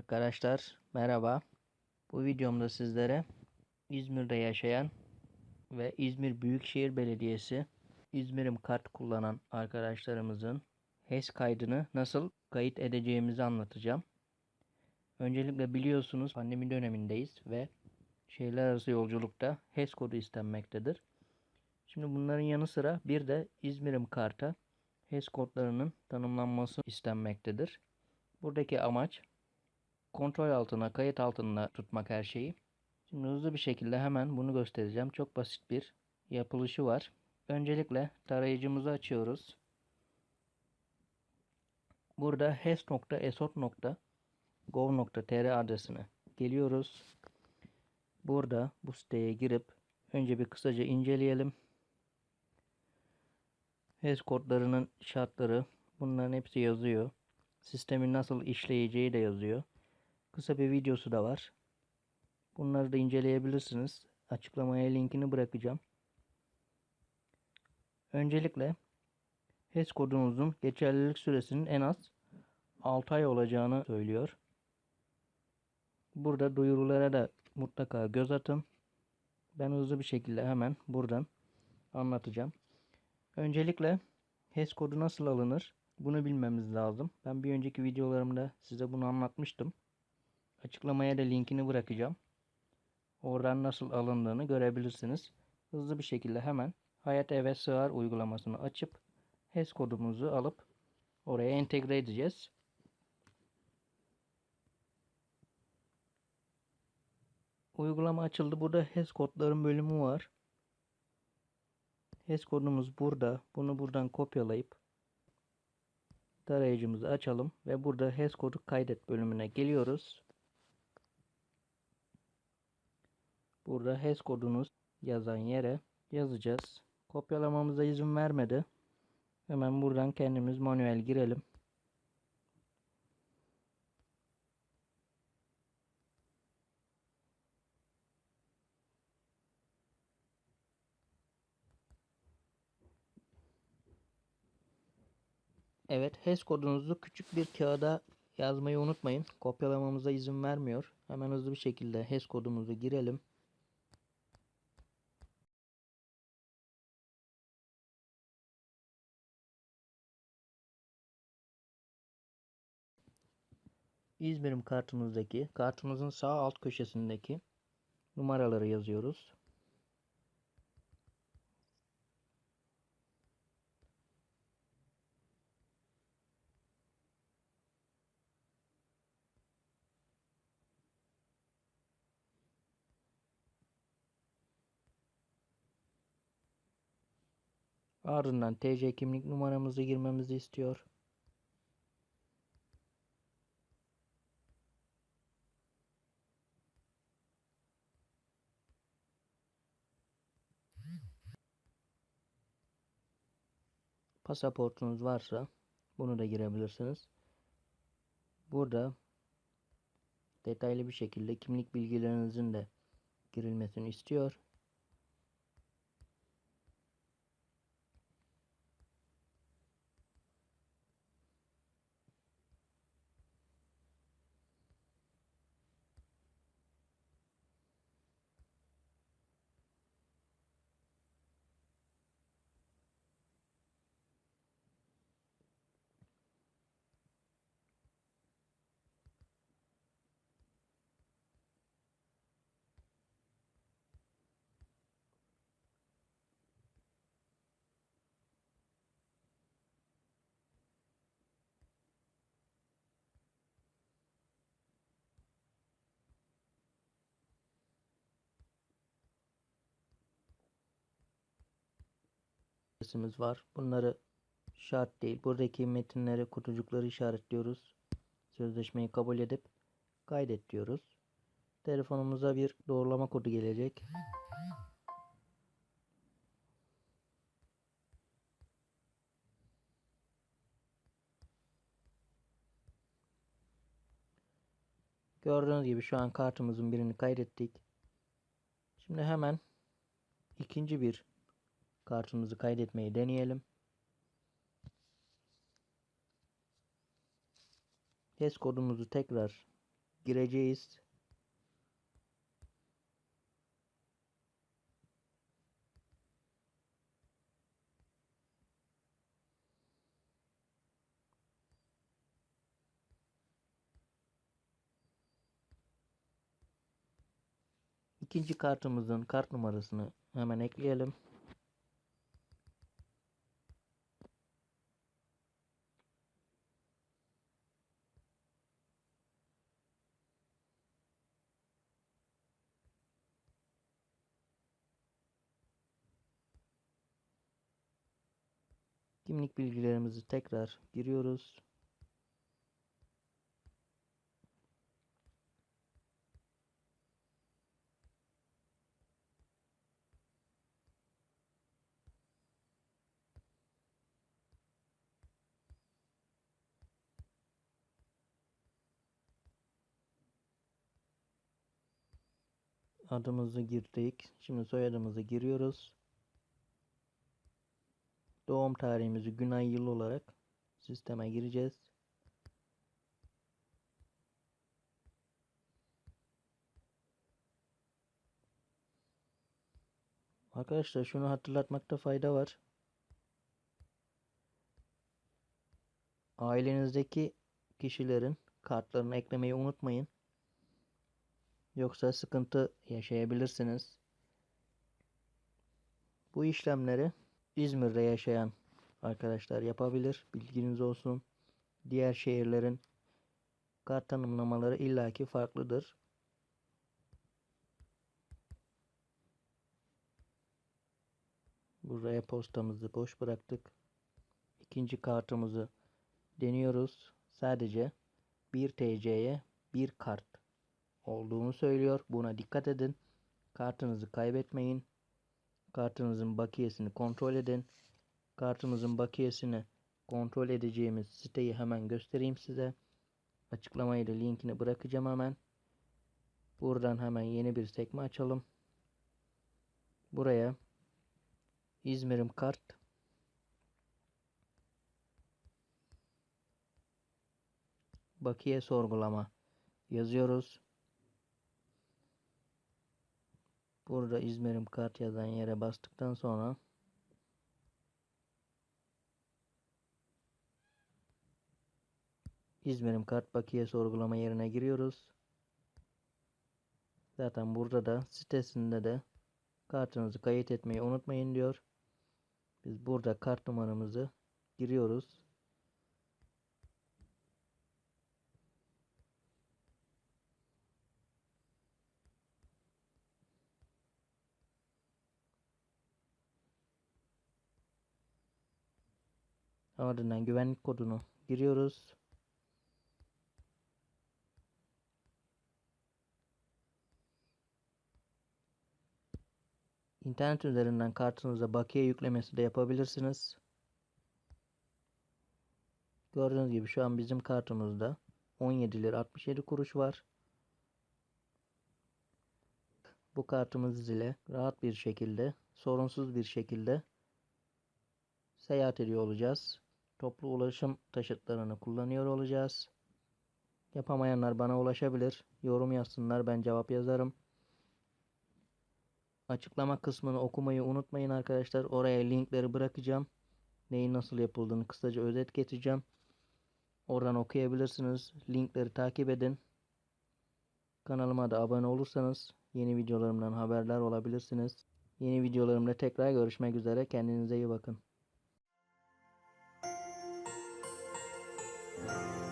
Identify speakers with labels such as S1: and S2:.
S1: Arkadaşlar merhaba. Bu videomda sizlere İzmir'de yaşayan ve İzmir Büyükşehir Belediyesi İzmir'im kart kullanan arkadaşlarımızın HES kaydını nasıl kayıt edeceğimizi anlatacağım. Öncelikle biliyorsunuz pandemi dönemindeyiz ve şehirler arası yolculukta HES kodu istenmektedir. Şimdi bunların yanı sıra bir de İzmir'im karta HES kodlarının tanımlanması istenmektedir. Buradaki amaç kontrol altına, kayıt altına tutmak her şeyi. Şimdi hızlı bir şekilde hemen bunu göstereceğim. Çok basit bir yapılışı var. Öncelikle tarayıcımızı açıyoruz. Burada hes.esot.gov.tr adresine geliyoruz. Burada bu siteye girip önce bir kısaca inceleyelim. HES kodlarının şartları bunların hepsi yazıyor. Sistemin nasıl işleyeceği de yazıyor. Kısa bir videosu da var. Bunları da inceleyebilirsiniz. Açıklamaya linkini bırakacağım. Öncelikle HES kodunuzun geçerlilik süresinin en az 6 ay olacağını söylüyor. Burada duyurulara da mutlaka göz atın. Ben hızlı bir şekilde hemen buradan anlatacağım. Öncelikle HES kodu nasıl alınır? Bunu bilmemiz lazım. Ben bir önceki videolarımda size bunu anlatmıştım. Açıklamaya da linkini bırakacağım. Oradan nasıl alındığını görebilirsiniz. Hızlı bir şekilde hemen Hayat Eve Sığar uygulamasını açıp HES kodumuzu alıp oraya entegre edeceğiz. Uygulama açıldı. Burada HES kodların bölümü var. HES kodumuz burada. Bunu buradan kopyalayıp tarayıcımızı açalım ve burada HES kodu kaydet bölümüne geliyoruz. Burada HES kodunuz yazan yere yazacağız. Kopyalamamıza izin vermedi. Hemen buradan kendimiz manuel girelim. Evet, HES kodunuzu küçük bir kağıda yazmayı unutmayın. Kopyalamamıza izin vermiyor. Hemen hızlı bir şekilde HES kodumuzu girelim. İzmir'im kartımızdaki kartımızın sağ alt köşesindeki numaraları yazıyoruz. Ardından TC kimlik numaramızı girmemizi istiyor. Pasaportunuz varsa bunu da girebilirsiniz. Burada detaylı bir şekilde kimlik bilgilerinizin de girilmesini istiyor. Adresimiz var. Bunları şart değil. Buradaki metinleri, kutucukları işaretliyoruz. Sözleşmeyi kabul edip kaydet diyoruz. Telefonumuza bir doğrulama kodu gelecek. Gördüğünüz gibi şu an kartımızın birini kaydettik. Şimdi hemen ikinci bir kartımızı kaydetmeyi deneyelim. HES kodumuzu tekrar gireceğiz. İkinci kartımızın kart numarasını hemen ekleyelim. Kimlik bilgilerimizi tekrar giriyoruz. Adımızı girdik. Şimdi soyadımızı giriyoruz. Doğum tarihimizi gün ay yıl olarak sisteme gireceğiz. Arkadaşlar şunu hatırlatmakta fayda var. Ailenizdeki kişilerin kartlarını eklemeyi unutmayın. Yoksa sıkıntı yaşayabilirsiniz. Bu işlemleri İzmir'de yaşayan arkadaşlar yapabilir. Bilginiz olsun. Diğer şehirlerin kart tanımlamaları illaki farklıdır. Buraya postamızı boş bıraktık. İkinci kartımızı deniyoruz. Sadece bir TC'ye bir kart olduğunu söylüyor. Buna dikkat edin. Kartınızı kaybetmeyin. Kartınızın bakiyesini kontrol edin. Kartımızın bakiyesini kontrol edeceğimiz siteyi hemen göstereyim size. Açıklamayı da linkini bırakacağım hemen. Buradan hemen yeni bir sekme açalım. Buraya İzmir'im kart bakiye sorgulama yazıyoruz. Burada İzmir'im kart yazan yere bastıktan sonra İzmir'im kart bakiye sorgulama yerine giriyoruz. Zaten burada da sitesinde de kartınızı kayıt etmeyi unutmayın diyor. Biz burada kart numaramızı giriyoruz. Ardından güvenlik kodunu giriyoruz. İnternet üzerinden kartınıza bakiye yüklemesi de yapabilirsiniz. Gördüğünüz gibi şu an bizim kartımızda 17 lira 67 kuruş var. Bu kartımız ile rahat bir şekilde, sorunsuz bir şekilde seyahat ediyor olacağız. Toplu ulaşım taşıtlarını kullanıyor olacağız. Yapamayanlar bana ulaşabilir. Yorum yazsınlar ben cevap yazarım. Açıklama kısmını okumayı unutmayın arkadaşlar. Oraya linkleri bırakacağım. Neyin nasıl yapıldığını kısaca özet getireceğim. Oradan okuyabilirsiniz. Linkleri takip edin. Kanalıma da abone olursanız yeni videolarımdan haberdar olabilirsiniz. Yeni videolarımda tekrar görüşmek üzere. Kendinize iyi bakın. Thank you.